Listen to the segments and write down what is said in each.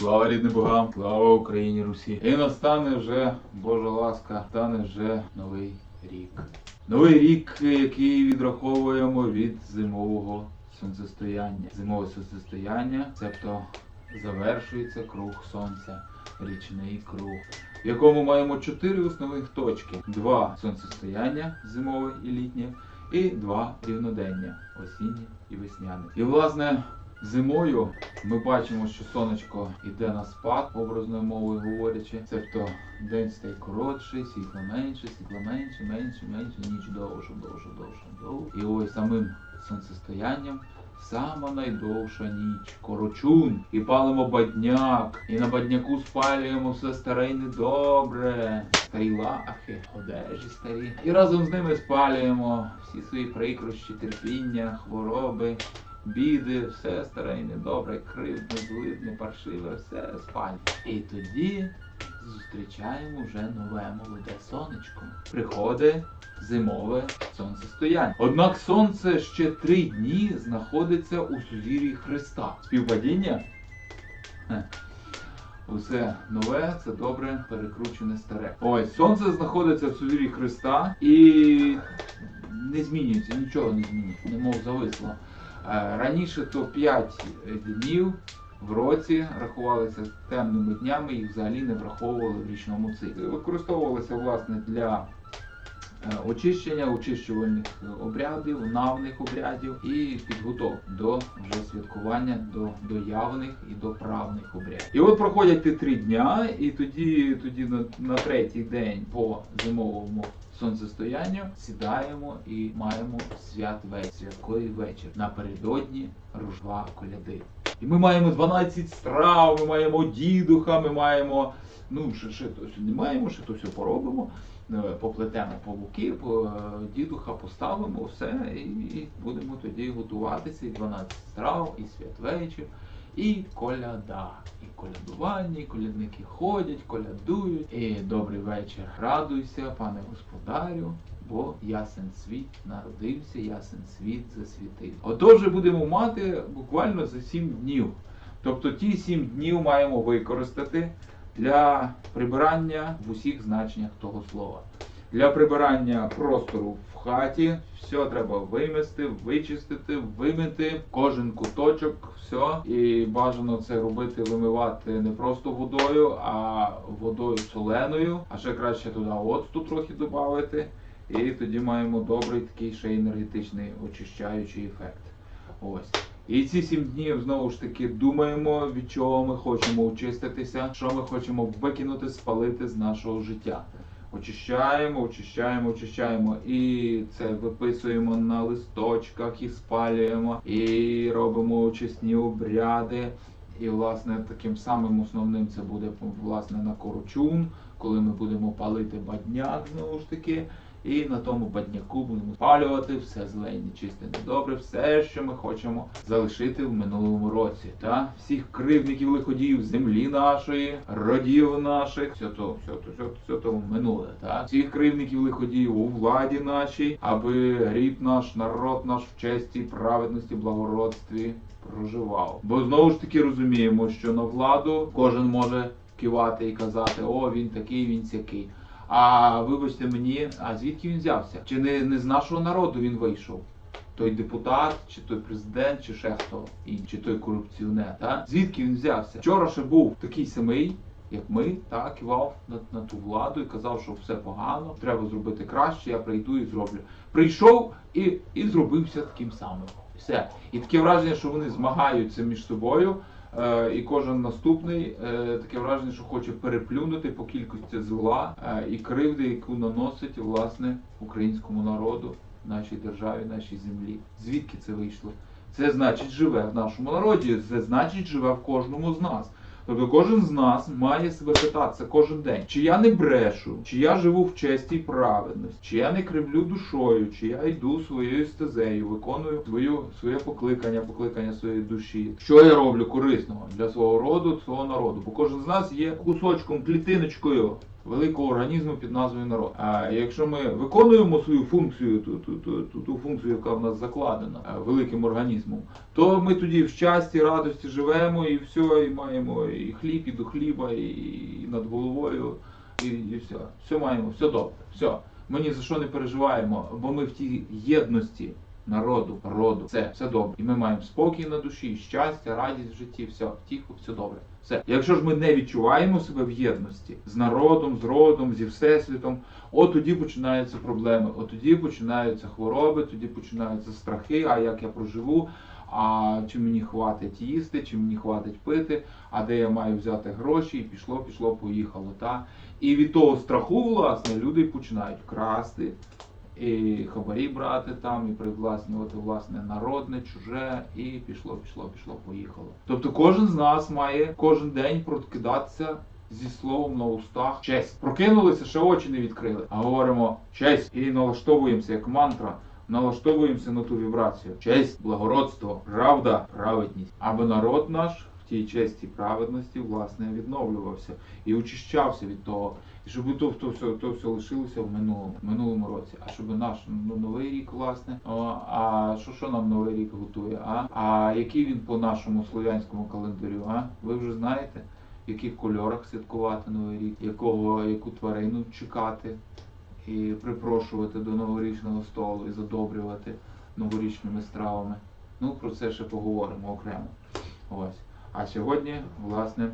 Слава рідним богам, слава Україні Русі. І настане вже Божа ласка, стане вже новий рік. Новий рік, який відраховуємо від зимового сонцестояння. Зимове сонцестояння, цебто завершується круг сонця, річний круг, в якому маємо чотири основних точки: два сонцестояння зимове і літнє, і два рівнодення осіннє і весняне. І власне. Зимою ми бачимо, що сонечко йде на спад, образною мовою говорячи. Цебто день стає коротший, світло менше, світло менше, менше, менше, ніч довше, довше, довше, довше. І ось самим сонцестоянням сама найдовша ніч, корочун. І палимо бадняк, і на бадняку спалюємо все старе й недобре. Старі лахи, одежі старі. І разом з ними спалюємо всі свої прикрощі, терпіння, хвороби біди, все старе і недобре, кривдне, злидне, паршиве, все спаль. І тоді зустрічаємо вже нове молоде сонечко. Приходить зимове сонцестояння. Однак сонце ще три дні знаходиться у сузір'ї Христа. Співпадіння? Усе нове, це добре, перекручене старе. Ось сонце знаходиться в сузір'ї Христа і не змінюється, нічого не змінюється, немов зависло. Е, Раніше то 5 днів в році рахувалися темними днями, їх взагалі не враховували в річному циклі. Використовувалися власне для е, очищення, очищувальних обрядів, навних обрядів і підготовки до вже святкування до, до явних і до правних обрядів. І от проходять ті три дня, і тоді, тоді на, на третій день по зимовому сонцестоянню сідаємо і маємо святвечір, святковий вечір напередодні рожва коляди. І ми маємо 12 страв, ми маємо дідуха, ми маємо. Ну, ще, ще то все не маємо, ще то все поробимо. Е, Поплетемо павуки, е, дідуха поставимо все і, будемо тоді готуватися. І 12 страв, і святвечір, і коляда. І колядування, і колядники ходять, колядують. І добрий вечір. Радуйся, пане господарю, бо ясен світ народився, ясен світ засвітив. Отож будемо мати буквально за 7 днів. Тобто ті 7 днів маємо використати для прибирання в усіх значеннях того слова. Для прибирання простору в хаті все треба вимести, вичистити, вимити кожен куточок, все. І бажано це робити, вимивати не просто водою, а водою соленою. А ще краще туди оцту трохи додати. І тоді маємо добрий такий ще енергетичний очищаючий ефект. Ось. І ці сім днів знову ж таки думаємо, від чого ми хочемо очиститися, що ми хочемо викинути, спалити з нашого життя. Очищаємо, очищаємо, очищаємо. І це виписуємо на листочках і спалюємо, і робимо очисні обряди. І, власне, таким самим основним це буде власне на корочун, коли ми будемо палити бадняк знову ж таки. І на тому бадняку будемо спалювати все зле, нечисте, недобре, все, що ми хочемо залишити в минулому році. Та всіх кривдників лиходіїв землі нашої, родів наших, все то, все то, все то, все то минуле. Та всіх кривдників лиходіїв у владі нашій, аби рід наш, народ наш в честі, праведності, благородстві проживав. Бо знову ж таки розуміємо, що на владу кожен може кивати і казати, о, він такий, він сякий. А вибачте мені, а звідки він взявся? Чи не, не з нашого народу він вийшов? Той депутат, чи той президент, чи ще хто інший, чи той корупціонер, та? Звідки він взявся? Вчора ще був такий самий, як ми, так, кивав на, на ту владу і казав, що все погано, треба зробити краще, я прийду і зроблю. Прийшов і, і зробився таким самим. Все. І таке враження, що вони змагаються між собою. Е, і кожен наступний е, таке враження, що хоче переплюнути по кількості зла е, і кривди, яку наносить власне українському народу, нашій державі, нашій землі. Звідки це вийшло? Це значить живе в нашому народі, це значить живе в кожному з нас. Тобто кожен з нас має себе питатися кожен день, чи я не брешу, чи я живу в честі й праведності, чи я не кривлю душою, чи я йду своєю стезею, виконую свою своє покликання, покликання своєї душі. Що я роблю корисного для свого роду, свого народу? Бо кожен з нас є кусочком, клітиночкою великого організму під назвою народ. А якщо ми виконуємо свою функцію, ту, ту, ту, ту, ту функцію, яка в нас закладена е, великим організмом, то ми тоді в щасті, радості живемо і все, і маємо і хліб, і до хліба, і, і над головою, і, і все. Все маємо, все добре. Все. Ми ні за що не переживаємо, бо ми в тій єдності народу, роду. Все, все добре. І ми маємо спокій на душі, щастя, радість в житті, все, тихо, все добре. Все. Якщо ж ми не відчуваємо себе в єдності з народом, з родом, зі всесвітом, от тоді починаються проблеми, от тоді починаються хвороби, тоді починаються страхи, а як я проживу, а чи мені хватить їсти, чи мені хватить пити, а де я маю взяти гроші, і пішло, пішло, поїхало. Та? І від того страху, власне, люди починають красти, і хабарі брати там, і привласнювати власне народне, чуже, і пішло, пішло, пішло, поїхало. Тобто кожен з нас має кожен день прокидатися зі словом на устах честь. Прокинулися, ще очі не відкрили, а говоримо честь і налаштовуємося як мантра. Налаштовуємося на ту вібрацію. Честь, благородство, правда, праведність. Аби народ наш в тій честі праведності власне відновлювався і очищався від того. І щоб то, то, все, то все лишилося в минулому, в минулому році. А щоб наш ну, новий рік, власне, о, а що, що нам новий рік готує? А? а який він по нашому слов'янському календарю? А? Ви вже знаєте, в яких кольорах святкувати новий рік, якого, яку тварину чекати і припрошувати до новорічного столу і задобрювати новорічними стравами. Ну, про це ще поговоримо окремо. Ось. А сьогодні, власне,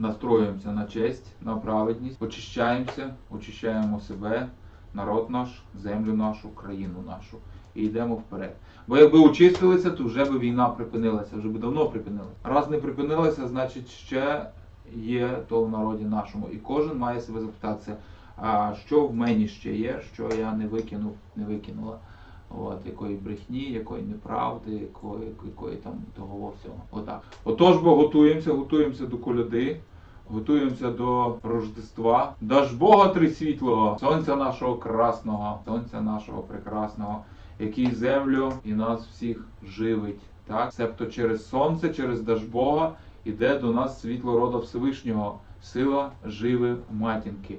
настроюємося на честь, на праведність, очищаємося, очищаємо себе, народ наш, землю нашу, країну нашу. І йдемо вперед. Бо якби очистилися, то вже би війна припинилася, вже би давно припинилася. Раз не припинилася, значить ще є то в народі нашому. І кожен має себе запитатися, а що в мені ще є, що я не викинув, не викинула. От, якої брехні, якої неправди, якої, якої там того всього. Отак. Отож, бо готуємося, готуємося до коляди, готуємося до Рождества. Даж Бога трисвітлого, сонця нашого красного, сонця нашого прекрасного, який землю і нас всіх живить. Так? Себто через сонце, через Даж Бога іде до нас світло рода Всевишнього, сила живи матінки.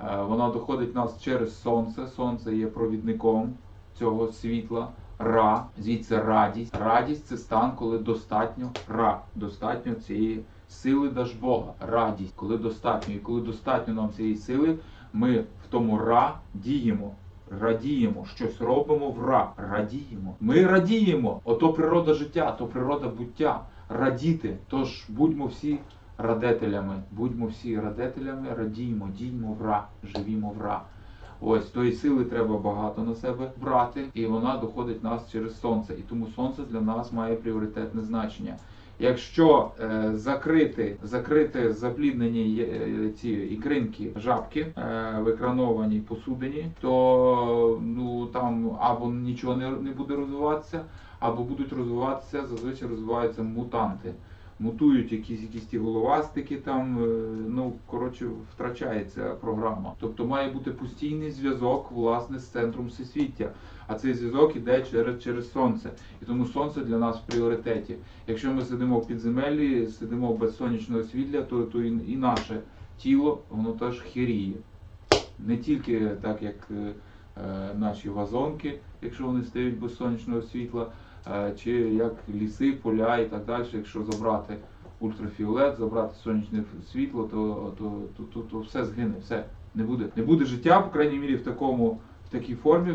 Е, Вона доходить нас через сонце. Сонце є провідником цього світла. Ра, звідси радість. Радість це стан, коли достатньо ра, достатньо цієї сили Дажбога. Радість, коли достатньо. І коли достатньо нам цієї сили, ми в тому ра діємо. Радіємо, щось робимо в ра, радіємо. Ми радіємо. Ото природа життя, то природа буття. Радіти. Тож будьмо всі радетелями, будьмо всі радетелями, радіймо, діймо в ра, живімо в ра. Ось тої сили треба багато на себе брати, і вона доходить нас через сонце. І тому сонце для нас має пріоритетне значення. Якщо е, закрити, закрити запліднені е, ці ікринки жабки е, в екранованій посудині, то ну там або нічого не, не буде розвиватися, або будуть розвиватися, зазвичай розвиваються мутанти. Мутують якісь якісь ті головастики, там е, ну коротше втрачається програма. Тобто має бути постійний зв'язок власне з центром всесвіття. А цей зв'язок іде через, через сонце. І тому сонце для нас в пріоритеті. Якщо ми сидимо в підземеллі, сидимо без сонячного світла, то, то і, і наше тіло воно теж хіріє. Не тільки так, як е, е, наші вазонки, якщо вони стають без сонячного світла, е, чи як ліси, поля і так далі, якщо забрати ультрафіолет, забрати сонячне світло, то, то, то, то, то все згине, все не буде. Не буде життя, по крайній мірі, в такому такій формі,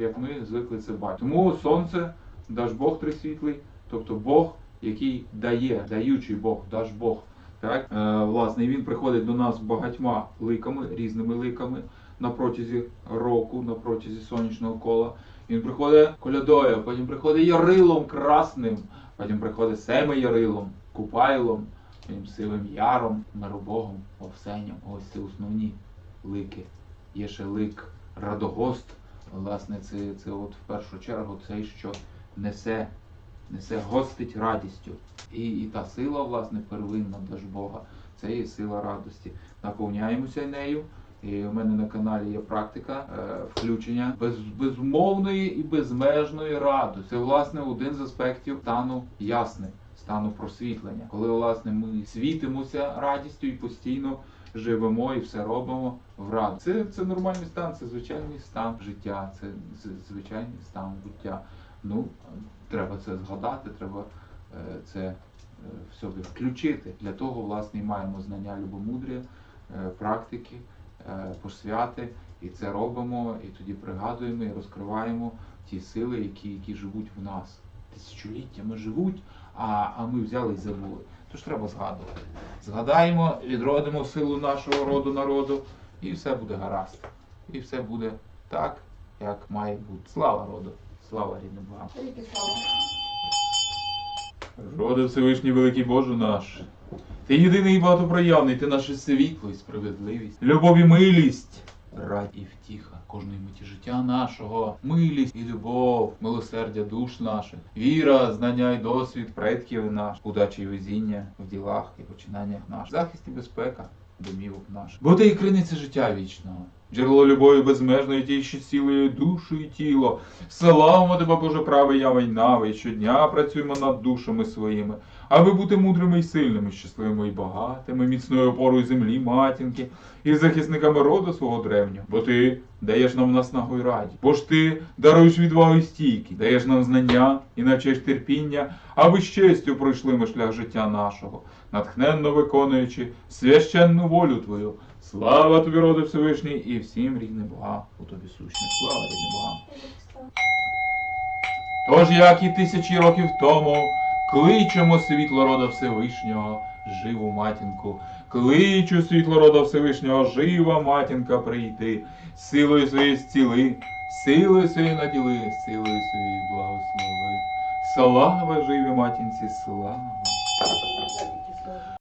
як ми звикли це бачити. Тому сонце, даж Бог трисвітлий, тобто Бог, який дає, даючий Бог, даж Бог. Так? Е, власне, він приходить до нас багатьма ликами, різними ликами на протязі року, на протязі сонячного кола. Він приходить колядою, потім приходить ярилом красним, потім приходить семи ярилом, купайлом, потім сивим яром, миробогом, овсенням. Ось це основні лики. Є ще лик Радогост. Власне, це, це от в першу чергу цей, що несе, несе гостить радістю. І, і та сила, власне, первинна Даж Бога, це є сила радості. Наповняємося нею. І у мене на каналі є практика е, включення без, безумовної і безмежної радості. Це власне один з аспектів стану ясний. стану просвітлення, коли власне ми світимося радістю і постійно живемо і все робимо в радість. Це, це нормальний стан, це звичайний стан життя, це звичайний стан буття. Ну, треба це згадати, треба е, це е, в собі включити. Для того, власне, і маємо знання любомудря, е, практики, е, посвяти, і це робимо, і тоді пригадуємо і розкриваємо ті сили, які, які живуть в нас. Тисячоліттями живуть, а, а ми взяли і забули. Тож треба згадувати. Згадаємо, відродимо силу нашого роду народу, і все буде гаразд. І все буде так, як має бути. Слава роду, слава рідним Богам. Роди Всевишній великий Боже наш. Ти єдиний і багатопроявний, ти наше світло і справедливість, любов і милість, радь і втіха кожної миті життя нашого, милість і любов, милосердя душ наших, віра, знання і досвід предків наш, удача і везіння в ділах і починаннях наших, захист і безпека домівок наших. Бо ти і криниця життя вічного. Джерело любові безмежної тій, що цілує душу і тіло. Славимо тебе, Боже, правий ява й нави, щодня працюємо над душами своїми, аби бути мудрими і сильними, щасливими і багатими, міцною опорою землі, матінки, і захисниками роду свого древнього. Бо ти даєш нам наснагу й раді. Бо ж ти даруєш відвагу і стійки, даєш нам знання і навчаєш терпіння, аби з честю пройшли ми шлях життя нашого, натхненно виконуючи священну волю Твою. Слава тобі, роди Всевишній, і всім рідним Бога у тобі сущне. Слава. Велике слава. Тож, як і тисячі років тому, кличемо світло рода Всевишнього, живу матінку. Кличу світло рода Всевишнього, жива матінка прийти, силою своєї зціли, силою своєї наділи, силою своєї благослови. Слава живі матінці, слава!